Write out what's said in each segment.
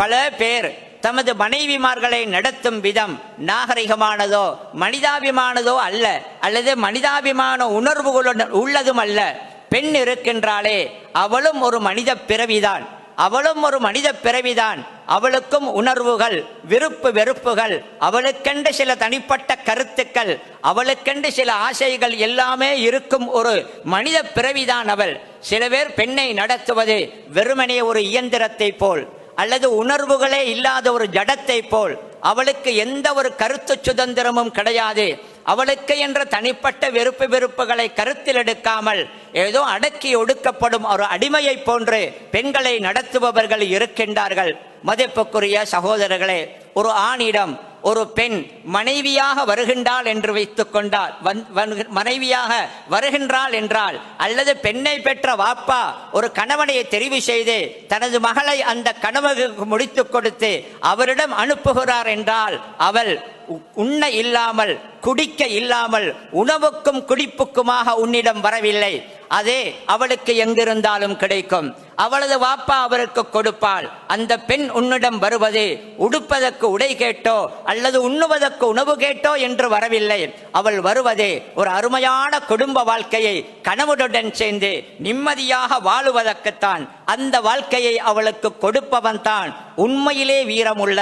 பல பேர் தமது மனைவிமார்களை நடத்தும் விதம் நாகரிகமானதோ மனிதாபிமானதோ அல்ல அல்லது மனிதாபிமான உணர்வுகளுடன் உள்ளதும் அல்ல. பெண் இருக்கின்றாளே அவளும் ஒரு மனித பிறவிதான். அவளும் ஒரு மனித பிறவிதான். அவளுக்கும் உணர்வுகள் விருப்பு வெறுப்புகள் அவளுக்கென்று சில தனிப்பட்ட கருத்துக்கள் அவளுக்கென்று சில ஆசைகள் எல்லாமே இருக்கும் ஒரு மனித பிறவிதான் அவள். சில பேர் பெண்ணை நடத்துவது வெறுமனே ஒரு இயந்திரத்தை போல். அல்லது உணர்வுகளே இல்லாத ஒரு ஜடத்தை போல் அவளுக்கு எந்த ஒரு கருத்து சுதந்திரமும் கிடையாது. அவளுக்கு என்ற தனிப்பட்ட வெறுப்பு வெறுப்புகளை கருத்தில் எடுக்காமல் ஏதோ அடக்கி ஒடுக்கப்படும் ஒரு அடிமையை போன்று பெண்களை நடத்துபவர்கள் இருக்கின்றார்கள். மதிப்புக்குரிய சகோதரர்களே ஒரு ஆணிடம் ஒரு பெண் மனைவியாக வருகின்றாள் என்று வைத்துக் கொண்டால் வந்- மனைவியாக வருகின்றாள் என்றால் அல்லது பெண்ணை பெற்ற வாப்பா ஒரு கணவனை தெரிவு செய்து தனது மகளை அந்த கணவனுக்கு முடித்துக் கொடுத்து அவரிடம் அனுப்புகிறார் என்றால் அவள் உ- உண்ண இல்லாமல் குடிக்க இல்லாமல் உணவுக்கும் குடிப்புக்குமாக உன்னிடம் வரவில்லை. அதே அவளுக்கு எங்கிருந்தாலும் கிடைக்கும். அவளது வாப்பா அவருக்கு கொடுப்பாள். அந்த பெண் உன்னிடம் வருவது உடுப்பதற்கு உடை கேட்டோ அல்லது உண்ணுவதற்கு உணவு கேட்டோ என்று வரவில்லை. அவள் வருவதே ஒரு அருமையான குடும்ப வாழ்க்கையை கணவனுடன் சேர்ந்து நிம்மதியாக வாழுவதற்குத்தான். அந்த வாழ்க்கையை அவளுக்கு கொடுப்பவன் தான் உண்மையிலே வீரமுள்ள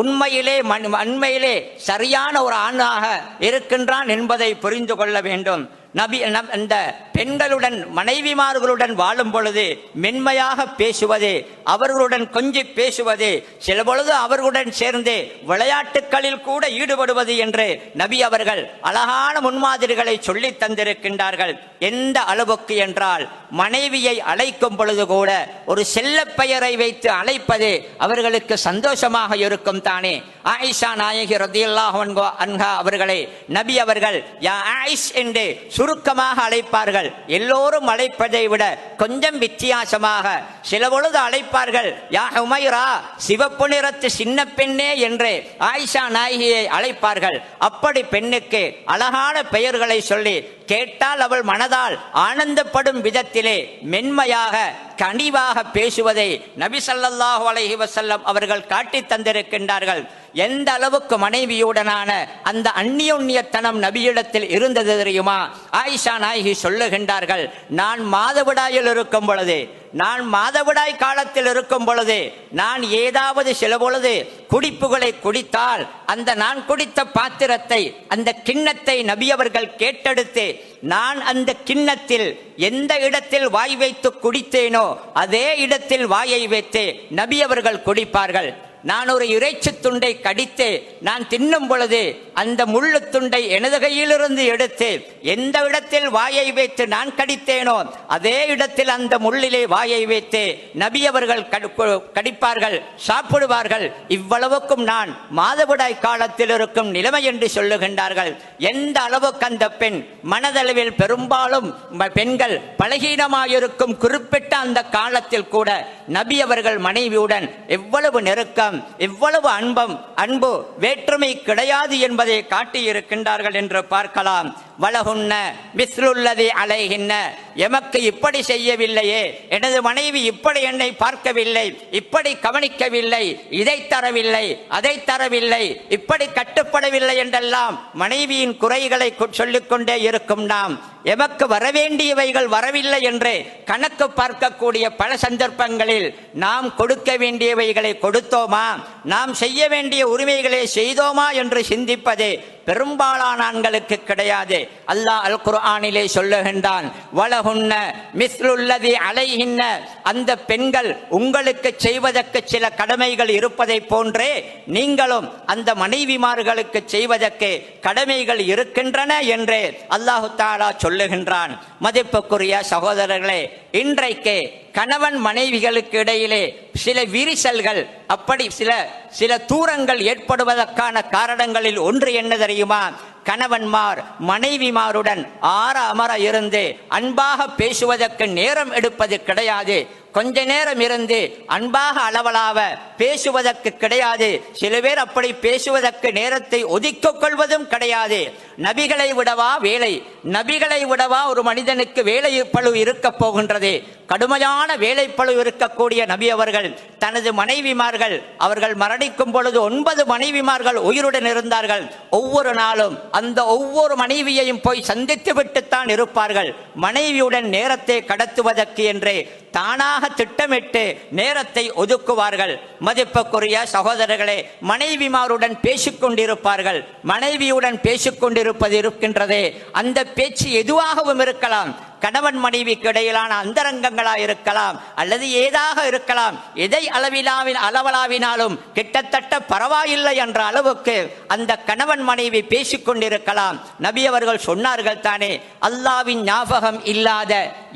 உண்மையிலே மண் அண்மையிலே சரியான ஒரு ஆணாக இருக்கின்றான் என்பதை புரிந்து கொள்ள வேண்டும். நபி நம்- இந்த பெண்களுடன் மனைவிமார்களுடன் வாழும் பொழுது மென்மையாக பேசுவது அவர்களுடன் கொஞ்சி பேசுவது சில பொழுது அவர்களுடன் சேர்ந்து விளையாட்டுகளில் கூட ஈடுபடுவது என்று நபி அவர்கள் அழகான முன்மாதிரிகளை சொல்லி தந்திருக்கின்றார்கள். எந்த அளவுக்கு என்றால் மனைவியை அழைக்கும் பொழுது கூட ஒரு செல்ல பெயரை வைத்து அழைப்பது அவர்களுக்கு சந்தோஷமாக இருக்கும் தானே. ஆயிஷா நாயகி ரதியல்லாஹு அன்ஹா அவர்களை நபி அவர்கள் யா ஆயிஷ் என்று சுருக்கமாக அழைப்பார்கள். எல்லோரும் அழைப்பதை விட கொஞ்சம் வித்தியாசமாக சில பொழுது அழைப்பார்கள். யா உமைரா சிவப்பு நிறத்து சின்ன பெண்ணே என்று ஆயிஷா நாயகியை அழைப்பார்கள். அப்படி பெண்ணுக்கு அழகான பெயர்களை சொல்லி கேட்டால் அவள் மனதால் ஆனந்தப்படும் விதத்திலே மென்மையாக கனிவாக பேசுவதை நபி சல்லாஹு அலஹி வசல்லம் அவர்கள் காட்டித் தந்திருக்கின்றார்கள். எந்த அளவுக்கு மனைவியுடனான அந்த அந்நியோன்யத்தனம் நபியிடத்தில் இருந்தது தெரியுமா? ஆயிஷா நாயகி சொல்லுகின்றார்கள் நான் மாதவிடாயில் இருக்கும் பொழுது நான் மாதவிடாய் காலத்தில் இருக்கும் பொழுது நான் ஏதாவது சில பொழுது குடிப்புகளை குடித்தால் அந்த நான் குடித்த பாத்திரத்தை அந்த கிண்ணத்தை நபியவர்கள் கேட்டெடுத்து நான் அந்த கிண்ணத்தில் எந்த இடத்தில் வாய் வைத்து குடித்தேனோ அதே இடத்தில் வாயை வைத்து நபியவர்கள் குடிப்பார்கள். நான் ஒரு இறைச்சி துண்டை கடித்து நான் தின்னும் பொழுது அந்த முள்ளு துண்டை எனது கையிலிருந்து எடுத்து எந்த இடத்தில் வாயை வைத்து நான் கடித்தேனோ அதே இடத்தில் அந்த முள்ளிலே வாயை வைத்து நபி அவர்கள் கு- கடிப்பார்கள் சாப்பிடுவார்கள். இவ்வளவுக்கும் நான் மாதவிடாய் காலத்தில் இருக்கும் நிலைமை என்று சொல்லுகின்றார்கள். எந்த அளவுக்கு அந்த பெண் மனதளவில் பெரும்பாலும் பெண்கள் பலகீனமாயிருக்கும் குறிப்பிட்ட அந்த காலத்தில் கூட நபி அவர்கள் மனைவியுடன் எவ்வளவு நெருக்கம் எவ்வளவு அன்பம் அன்பு வேற்றுமை கிடையாது என்பதை காட்டியிருக்கின்றார்கள் என்று பார்க்கலாம். வலகுன்ன மிஸ்லுள்ளதி அலைகின்ன எமக்கு இப்படி செய்யவில்லையே எனது மனைவி இப்படி என்னை பார்க்கவில்லை இப்படி கவனிக்கவில்லை இதை தரவில்லை அதை தரவில்லை இப்படி கட்டுப்படவில்லை என்றெல்லாம் மனைவியின் குறைகளை சொல்லிக்கொண்டே இருக்கும் நாம். எமக்கு வரவேண்டியவைகள் வரவில்லை என்று கணக்கு பார்க்கக்கூடிய பல சந்தர்ப்பங்களில் நாம் கொடுக்க வேண்டியவைகளை கொடுத்தோமா? நாம் செய்ய வேண்டிய உரிமைகளை செய்தோமா என்று சிந்திப்பது பெரும்பாலான ஆண்களுக்கு கிடையாது. அல்லாஹ் அல் குர்ஆனிலே சொல்லுகின்றான் வலகுன்ன மிஸ்லுல்லதி அலைகின்ன அந்த பெண்கள் உங்களுக்கு செய்வதற்கு சில கடமைகள் இருப்பதை போன்றே நீங்களும் அந்த மனைவிமார்களுக்கு செய்வதற்கு கடமைகள் இருக்கின்றன என்று அல்லாஹு தாலா சொல்லுகின்றான். மதிப்புக்குரிய சகோதரர்களே இன்றைக்கு கணவன் மனைவிகளுக்கு இடையிலே சில விரிசல்கள் அப்படி சில சில தூரங்கள் ஏற்படுவதற்கான காரணங்களில் ஒன்று என்ன தெரியுமா? கணவன்மார் மனைவிமாருடன் ஆற அமர இருந்து அன்பாக பேசுவதற்கு நேரம் எடுப்பது கிடையாது. கொஞ்ச நேரம் இருந்து அன்பாக அளவலாவ பேசுவதற்கு கிடையாது. சில பேர் அப்படி பேசுவதற்கு நேரத்தை ஒதுக்கிக் கொள்வதும் கிடையாது. நபிகளை விடவா வேலை? நபிகளை விடவா ஒரு மனிதனுக்கு வேலை பழு இருக்க போகின்றது. கடுமையான வேலைப்பளு இருக்கக்கூடிய நபி அவர்கள் தனது மனைவிமார்கள் அவர்கள் மரணிக்கும் பொழுது ஒன்பது மனைவிமார்கள் உயிருடன் இருந்தார்கள். ஒவ்வொரு நாளும் அந்த ஒவ்வொரு மனைவியையும் போய் சந்தித்து விட்டுத்தான் இருப்பார்கள். மனைவியுடன் நேரத்தை கடத்துவதற்கு என்றே தானாக திட்டமிட்டு நேரத்தை ஒதுக்குவார்கள். மதிப்புக்குரிய சகோதரர்களே மனைவிமாருடன் பேசிக் கொண்டிருப்பார்கள் மனைவியுடன் பேசிக்கொண்டிருப்பது இருக்கின்றதே. அந்த பேச்சு எதுவாகவும் இருக்கலாம். கணவன் மனைவிக்கு இடையிலான அந்தரங்கங்களா இருக்கலாம் அல்லது ஏதாக இருக்கலாம். எதை அளவிலாவின் அளவலாவினாலும் கிட்டத்தட்ட பரவாயில்லை என்ற அளவுக்கு அந்த கணவன் மனைவி பேசிக்கொண்டிருக்கலாம். நபி அவர்கள் சொன்னார்கள் தானே அல்லாவின் ஞாபகம் இல்லாத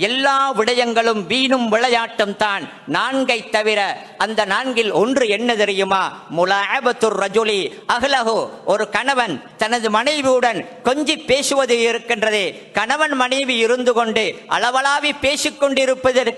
எல்லா விடயங்களும் வீணும் விளையாட்டும் தான் நான்கை தவிர அந்த நான்கில் ஒன்று என்ன தெரியுமா? முலாபத்துர் ரஜுலி அகலகு ஒரு கணவன் தனது மனைவியுடன் கொஞ்சி பேசுவது இருக்கின்றதே. கணவன் மனைவி இருந்து கொண்டு அளவலாவி பேசிக் கொண்டிருப்பது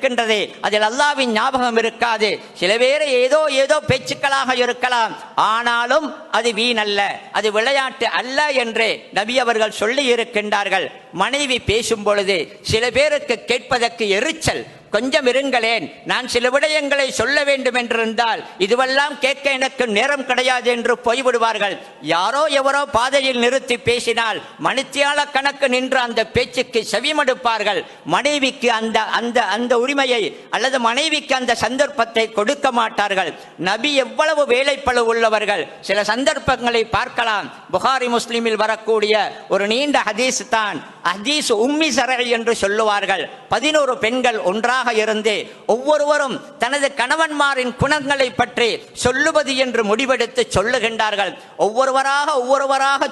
அதில் அல்லாவின் ஞாபகம் இருக்காது. சில பேர் ஏதோ ஏதோ பேச்சுக்களாக இருக்கலாம். ஆனாலும் அது வீணல்ல. அது விளையாட்டு அல்ல என்று நபி அவர்கள் சொல்லி இருக்கின்றார்கள். மனைவி பேசும் பொழுது சில பேருக்கு கேட்பதற்கு எரிச்சல். கொஞ்சம் இருங்களேன். நான் சில விடயங்களை சொல்ல வேண்டும் என்றிருந்தால் இதுவெல்லாம் கேட்க எனக்கு நேரம் கிடையாது என்று போய்விடுவார்கள். யாரோ எவரோ பாதையில் நிறுத்தி பேசினால் மணித்தியால கணக்கு நின்று அந்த பேச்சுக்கு செவிமடுப்பார்கள். மனைவிக்கு அந்த அந்த அந்த உரிமையை அல்லது மனைவிக்கு அந்த சந்தர்ப்பத்தை கொடுக்க மாட்டார்கள். நபி எவ்வளவு வேலைப்பழு உள்ளவர்கள். சில சந்தர்ப்பங்களை பார்க்கலாம். புகாரி முஸ்லிமில் வரக்கூடிய ஒரு நீண்ட ஹதீஸ் தான். ஹதீஸ் உம்மி சரை என்று சொல்லுவார்கள். பதினோரு பெண்கள் ஒன்றாக இருந்து ஒவ்வொருவரும் தனது கணவன்மாரின் குணங்களை பற்றி சொல்லுவது என்று முடிவெடுத்து சொல்லுகின்றார்கள். ஒவ்வொருவராக ஒவ்வொருவராக